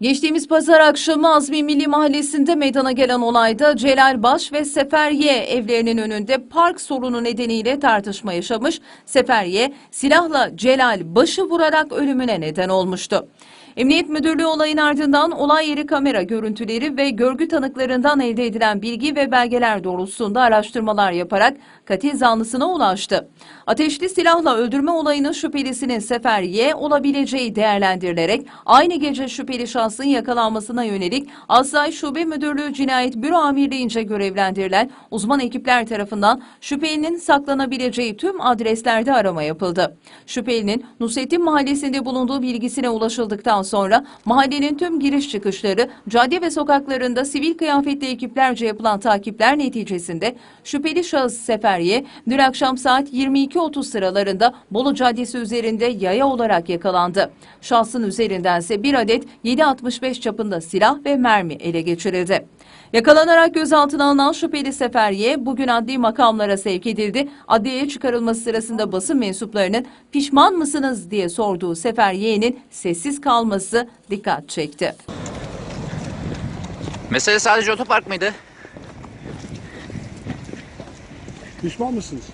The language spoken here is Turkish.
Geçtiğimiz pazar akşamı Azmi Milli Mahallesi'nde meydana gelen olayda Celal Baş ve Sefer Y evlerinin önünde park sorunu nedeniyle tartışma yaşamış. Sefer Y silahla Celal Baş'ı vurarak ölümüne neden olmuştu. Emniyet Müdürlüğü olayın ardından olay yeri kamera görüntüleri ve görgü tanıklarından elde edilen bilgi ve belgeler doğrultusunda araştırmalar yaparak katil zanlısına ulaştı. Ateşli silahla öldürme olayının şüphelisinin Sefer Y olabileceği değerlendirilerek aynı gece şüpheli şahsın yakalanmasına yönelik Asay Şube Müdürlüğü Cinayet Büro Amirliğince görevlendirilen uzman ekipler tarafından şüphelinin saklanabileceği tüm adreslerde arama yapıldı. Şüphelinin Nusrettin Mahallesi'nde bulunduğu bilgisine ulaşıldıktan sonra mahallenin tüm giriş çıkışları, cadde ve sokaklarında sivil kıyafetli ekiplerce yapılan takipler neticesinde şüpheli şahıs Seferye dün akşam saat 22.30 sıralarında Bolu Caddesi üzerinde yaya olarak yakalandı. Şahsın üzerindense bir adet 7.65 çapında silah ve mermi ele geçirildi. Yakalanarak gözaltına alınan şüpheli Seferye bugün adli makamlara sevk edildi. Adliyeye çıkarılması sırasında basın mensuplarının pişman mısınız diye sorduğu Seferye'nin sessiz kalması dikkat çekti. Mesele sadece otopark mıydı? Pişman mısınız?